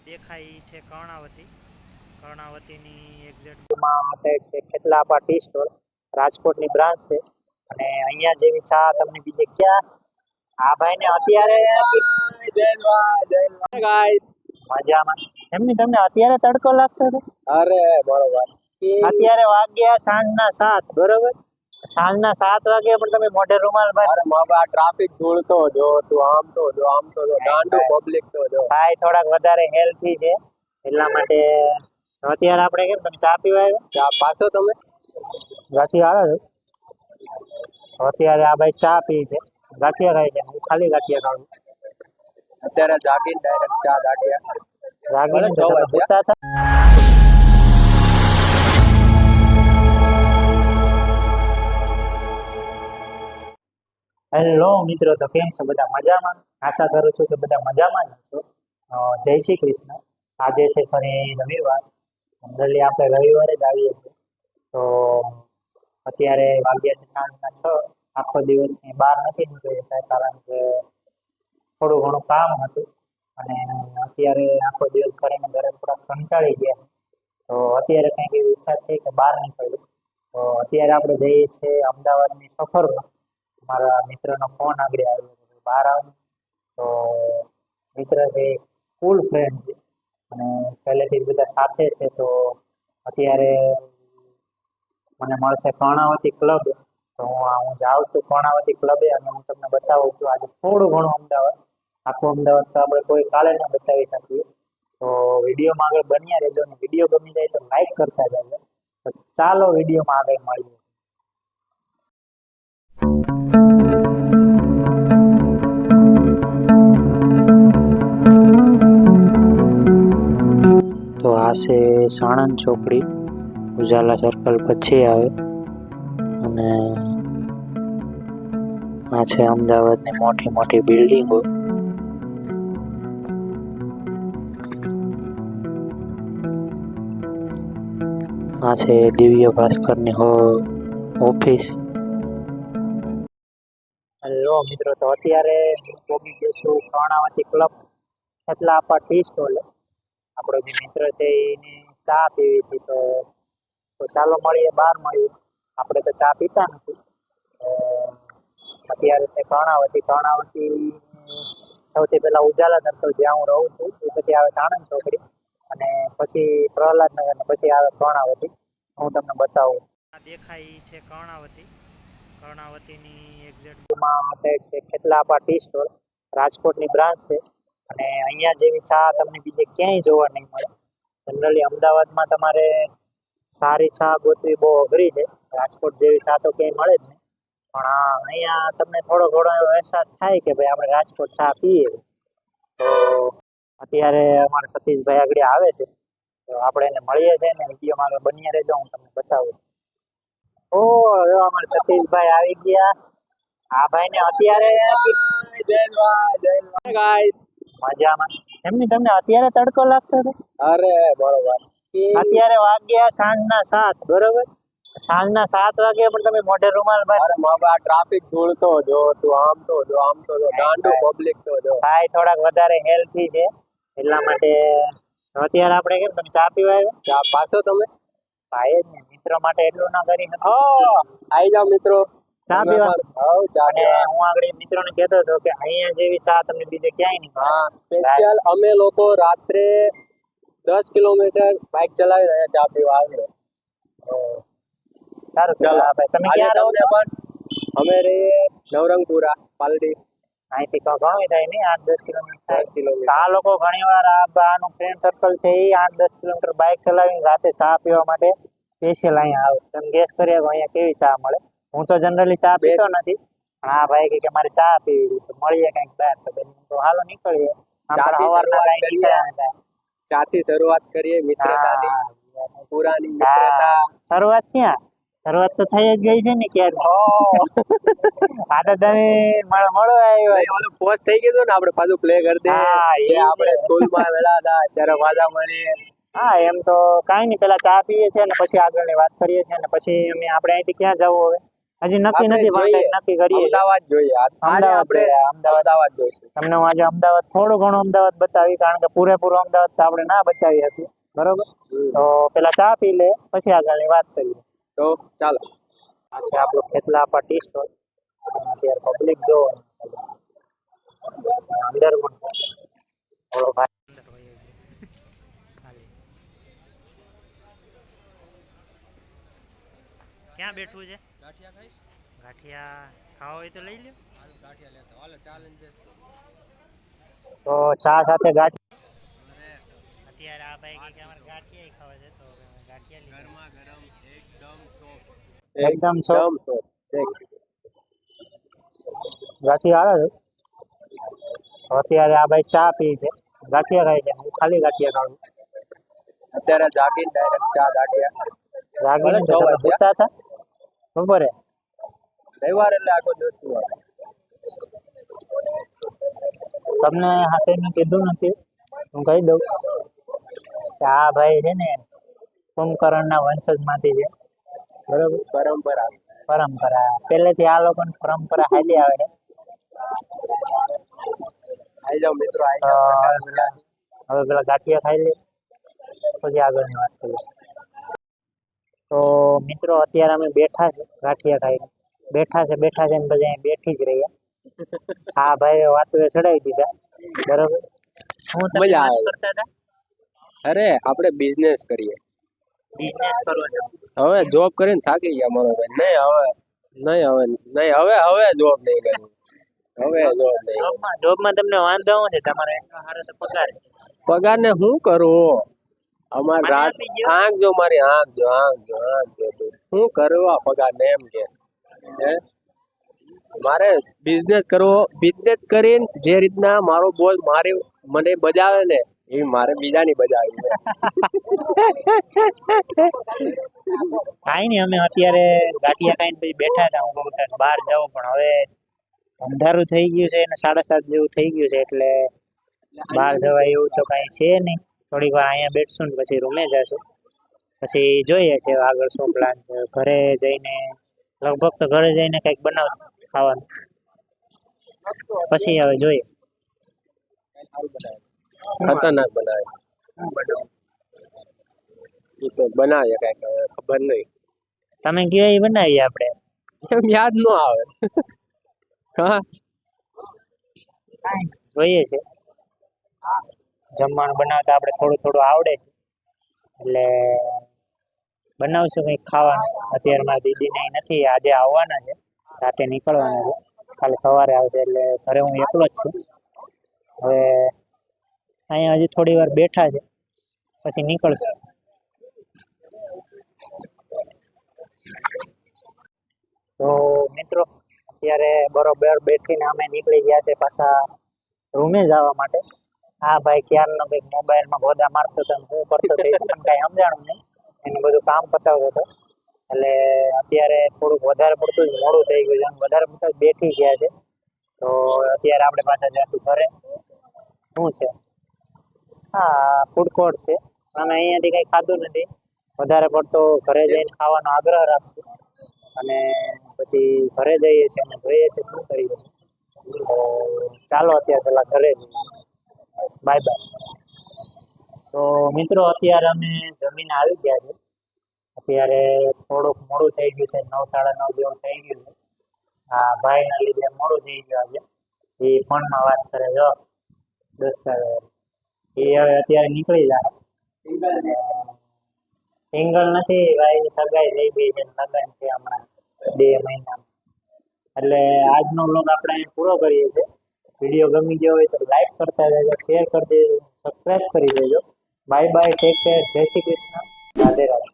આ દેખાય છે કર્ણાવતી. કર્ણાવતીની એક્ઝેક્ટમાં સાઈડ છે ખેતલાપા ટી સ્ટોર રાજકોટની બ્રાન્ચ છે. અને અહીંયા જેવી ચા તમને બીજે ક્યાં? આ ભાઈને અત્યારે મજામાં. એમની તમને અત્યારે તડકો લાગતો હતો? અરે બરોબર. અત્યારે વાગ્યા સાંજના સાત બરોબર? સાંજના સાત વાગે પણ તમે મોઢે રૂમાલ અરે મા બા ટ્રાફિક ધૂળતો જો તું આમ તો જો આમ તો જો ગાંડુ પબ્લિક તો જો. ભાઈ થોડાક વધારે હેલ્થી છે. એટલા માટે અત્યારે આપણે કેમ તમે ચા પીવા આવ્યા? ચા પાછો તમે? ગાંઠિયા આવે છે? અત્યારે આ ભાઈ ચા પી છે. ગાંઠિયા ખાય છે. હું ખાલી ગાંઠિયા ખાઉં અત્યારે જાગીને ડાયરેક્ટ ચા દાટ્યા જાગીને ભલે તો હેલો મિત્રો, તો કેમ છો? બધા મજામાં? આશા કરું છું કે બધા મજામાં જ છો જય શ્રી કૃષ્ણ. આજે છે ફરી રવિવાર. જનરલી આપણે રવિવારે જ આવીએ છીએ. તો, અત્યારે વાગ્યા છે સાંજના છ. આખો દિવસ કંઈ બહાર નથી નીકળી શકતા કારણ કે થોડું ઘણું કામ હતું. અને અત્યારે આખો દિવસ ઘરે ઘરે થોડાક કંટાળી ગયા છે. તો અત્યારે કંઈક એવી ઈચ્છા થઈ કે બહાર નીકળ્યું. તો અત્યારે આપણે જઈએ છીએ અમદાવાદની સફરમાં. મારા મિત્રનો ફોન આગળ આવ્યો બહાર આવ્યો તો મિત્ર છે સ્કૂલ ફ્રેન્ડ છે. અને પહેલેથી બધા સાથે છે. તો અત્યારે મને મળશે કર્ણાવતી ક્લબ તો હું હું જાઉં છું કર્ણાવતી ક્લબે અને હું તમને બતાવું છું. આજે થોડું ઘણું અમદાવાદ. આખું અમદાવાદ તો આપણે કોઈ કાલે ન બતાવી શકીએ. તો વિડીયોમાં આગળ બન્યા રહેજો. અને વીડિયો ગમી જાય તો લાઈક કરતા જજો. તો ચાલો વિડીયોમાં આગળ મળીએ. છે સાણંદ ચોકડી, ઉજાલા સર્કલ પછી આવે. અને આ છે અમદાવાદની મોટી મોટી બિલ્ડિંગો. આ છે દિવ્ય ભાસ્કરની હો, ઓફિસ. હેલો મિત્રો, તો અત્યારે પહોંચી ગયો કર્ણાવતી ક્લબ ખેતલાપા ટી સ્ટોલે આપણો જે મિત્ર છે એની ચા પીવી હતી તો ચાલો મળીએ બહાર મળીએ. આપણે તો ચા પીતા નથી. અત્યારે છે કર્ણાવતી. કર્ણાવતી સૌથી પહેલા ઉજાલા સર્કલ જ્યાં હું રહું છું એ પછી આવે સાણંદ ચોકડી. અને પછી પ્રહલાદનગર ને પછી આવે કર્ણાવતી. હું તમને બતાવું. દેખાય છે કર્ણાવતી. કર્ણાવતીની એક્ઝેક્ટમાં સાઈડ છે ખેતલાપા ટી સ્ટોર રાજકોટની બ્રાન્ચ છે. અને અહીંયા જેવી ચા તમને બીજે ક્યાંય જોવા નહીં મળે. જનરલી અમદાવાદમાં તમારે સારી ચા ગોતવી બહુ અઘરી છે. રાજકોટ જેવી ચા તો ક્યાંય મળે જ નહીં. પણ આ અહીંયા તમને થોડો ઘણો એવો અહેસાસ થાય કે ભાઈ આપણે રાજકોટ ચા પીએ. તો અત્યારે અમારા સતીશભાઈ આગળ આવે છે. તો આપણે એને મળીએ છીએ ને વિડીયોમાં આગળ બન્યા રહેજો હું તમને બતાવું. ઓ હવે અમારા સતીશભાઈ આવી ગયા. આ ભાઈને અત્યારે ગાઈસ મજામાં. એમની તમને અત્યારે તડકો લાગતો હતો? અરે બરોબર. અત્યારે વાગ્યા સાંજના સાત બરોબર? સાંજના સાત વાગે પણ તમે મોઢે રૂમાલ અરે મા ટ્રાફિક ધૂળતો જો તું આમ તો જો આમ તો જો ગાંડો પબ્લિક તો જો. ભાઈ થોડાક વધારે હેલ્થી છે. એટલા માટે અત્યારે આપણે કેમ તમે ચા પીવા આવ્યા? ચા પાછો તમે? ભાઈ મિત્રો માટે એટલું ના કરી ઓ આઈ જાઓ મિત્રો. ચા પીવા આવ ચા અને હું આગળ મિત્રોને કહેતો હતો કે અહીંયા જેવી ચા તમને બીજે ક્યાંય નહીં હા સ્પેશિયલ અમે લોકો રાત્રે દસ કિલોમીટર બાઇક ચલાવી રહ્યા ચા પીવા આવીએ સારું ચાલો. ભાઈ તમે ક્યાં રહો છો? પણ અમે રે નવરંગપુરા પાલડી. અહીંથી ઘણું થાય નહીં આઠ દસ કિલોમીટર થાય. કિલોમીટર. આ લોકો ઘણી વાર આનું ફ્રેન્ડ સર્કલ છે એ આઠ દસ કિલોમીટર બાઇક ચલાવીને રાતે ચા પીવા માટે સ્પેશિયલ અહીંયા આવે. તમે ગેસ કરી અહીંયા કેવી ચા મળે? હું તો જનરલી ચા પીતો નથી. પણ આ ભાઈ કે મારે ચા પીવી છે. તો મળીએ કંઈક બહાર. તો બેન તો હાલો નીકળીએ. ચા થી શરૂઆત કરીએ. મિત્રતાની. પુરાની મિત્રતા. શરૂઆત ક્યાં? શરૂઆત તો થઈ જ ગઈ છે ને ક્યારે આ તો તમે મળો મળો આવ્યો. ઓલું પોસ્ટ થઈ ગયું ને આપણે પાછું પ્લે કરી દે હા, એ જે. સ્કૂલ આપણે સ્કૂલમાં વેલા હતા ત્યારે પાછા મળીએ. હા એમ તો કાંઈ નહીં. પેલા ચા પીએ છીએ ને પછી આગળની વાત કરીએ છીએ ને પછી અમે આપણે અહીંથી ક્યાં જવું હવે? હજી નક્કી નથી પણ નક્કી કરીએ. અમદાવાદ જોઈએ. અમદાવાદ અમદાવાદ જોઈશું. તમને હું આજે અમદાવાદ થોડું ઘણું અમદાવાદ બતાવી કારણ કે પૂરેપૂરું અમદાવાદ તો આપણે ના બતાવી હતી બરોબર? તો પેલા ચા પી લે પછી આગળની વાત કરીએ. તો ચાલો. આ છે આપણો ખેતલાપા ટી સ્ટોલ અત્યારે પબ્લિક જો અંદર પણ થોડો ભાઈ. ક્યાં બેઠવું છે? ગાંઠિયા ખાઈશ? ગાંઠિયા ખાવા હોય તો લઈ લ્યો. હાલ ગાંઠિયા લેતો હાલો ચાલેન્જ બેસતો. તો ચા સાથે ગાંઠ અરે અત્યારે આ ભાઈ કે અમારે ગાંઠિયા ખાવા છે તો હવે અમે ગાંઠિયા લઈ ગરમા ગરમ એકદમ સોફ્ટ એકદમ soft. એકદમ સોફ્ટ ગાંઠિયા આવે છે? તો અત્યારે આ ભાઈ ચા પી છે. ગાંઠિયા ખાય છે. હું ખાલી ગાંઠિયા ખાઉં છું. અત્યારે જાગીને ડાયરેક્ટ ચા ગાંઠિયા. જાગીને ભલે તો છ તમે વાગ્યા. સૂતા હતા? બપોરે રવિવાર એટલે આખો દિવસ સુવાનો. તમને હાથે મેં કીધું નથી. હું કહી દઉં. કે આ ભાઈ છે ને કુંભકર્ણના વંશજમાંથી છે. બરોબર? પરંપરા. પરંપરા. પહેલેથી આ લોકોની પરંપરા હાલી આવે છે. આઈ જાઓ મિત્રો આઈ જાઓ હવે પેલા ગાંઠિયા ખાઈ લે. પછી આગળની વાત કરીએ. તો મિત્રો અત્યારે અમે બેઠા છે ગાંઠિયા ખાઈને બેઠા છે બેઠા છે ને બધા અહીં બેઠી જ રહ્યા. હા ભાઈ વાતો એ ચડાવી દીધા. બરોબર? હું મજા આવે. કરતા હતા? અરે આપણે બિઝનેસ કરીએ. બિઝનેસ કરવો છે. હવે જોબ કરીને થાકી ગયા મારો ભાઈ. નહીં હવે નહીં હવે નહીં હવે હવે જોબ નહીં કરવી હવે જોબ નહીં જોબમાં તમને વાંધો છે તમારે એટલો સારો તો પગાર છે. ને શું કરું? અમાર રાત આંખ જો મારી આંખ જો આંખ જો આંખ જો. તું શું કરવા પગાર ને એમ કે? હે? મારે બિઝનેસ કરવો બિઝનેસ કરીને જે રીતના મારો બોલ મારી મને બજાવે ને એ મારે બીજાની બજાવી કાંઈ નહીં અમે અત્યારે ગાંઠિયા ખાઈને પછી બેઠા હતા. હું કહું બહાર જાઉં પણ હવે અંધારું થઈ ગયું છે અને સાડા સાત જેવું થઈ ગયું છે એટલે બહાર જવાય એવું તો કાંઈ છે નહીં. થોડીક વાર અહીંયા બેઠશું ને પછી રૂમે જશું. પછી જોઈએ છે આગળ શું પ્લાન છે. ઘરે જઈને લગભગ તો ઘરે જઈને કંઈક બનાવશું ખાવાનું. પછી હવે જોઈએ. ખતરનાક બનાવે. એ તો બનાવે કંઈક ખબર નહીં. તમે કયો એ બનાવીએ આપણે? એમ યાદ ન આવે. હા. જોઈએ છે. જમવાનું બનાવતા આપણે થોડું થોડું આવડે છે. એટલે બનાવશું કંઈક ખાવાનું. અત્યારે મારા દીદીને નથી, આજે આવવાના છે. રાતે નીકળવાના છે. કાલે સવારે આવશે, એટલે ઘરે હું એકલો જ છું. હવે અહીંયા હજી થોડી વાર બેઠા છે. પછી નીકળશું. તો મિત્રો, અત્યારે બરોબર બેઠીને અમે નીકળી ગયા છે પાછા રૂમે જવા માટે. આ ભાઈ ક્યારનો કંઈક મોબાઈલમાં ગોદા મારતો હતો હું કરતો હતો એ મને સમજાણું નહીં. એનું બધું કામ પતાવતો હતો એટલે અત્યારે થોડુંક વધારે પડતું જ મોડું થઈ ગયું છે. વધારે પડતું બેઠી ગયા છે. તો અત્યારે આપણે પાછા જઈશું ઘરે. શું છે? હા ફૂડ કોર્ટ છે. અમે અહીંયાથી કંઈ ખાધું નથી. વધારે પડતો ઘરે જઈને ખાવાનો આગ્રહ રાખશું. અને પછી ઘરે જઈએ છીએ અને જોઈએ છીએ શું કરીએ છીએ. ચાલો અત્યારે પેલા ઘરે જઈએ. બાય બાય તો મિત્રો, અત્યારે અમે જમીન આવી ગયા છે અત્યારે થોડુંક મોડું થઈ ગયું છે. નવ, સાડા નવ જેવું થઈ ગયું છે. હા ભાઈના લીધે મોડું થઈ ગયું આજે. એ ફોનમાં વાત કરે, જો દસ એ હવે અત્યારે નીકળી જાય. સિંગલ નથી, ભાઈ, સગાઈ થઈ ગઈ છે, લગ્ન છે હમણાં, બે મહિના એટલે આજનો બ્લોગ આપણે પૂરો કરીએ છીએ. વીડિયો ગમી ગયો હોય તો લાઈક કરતા રહેજો શેર કરી દેજો સબસ્ક્રાઈબ કરી દેજો. બાય બાય ટેક કેર જય શ્રી કૃષ્ણ, રાધે રાધે.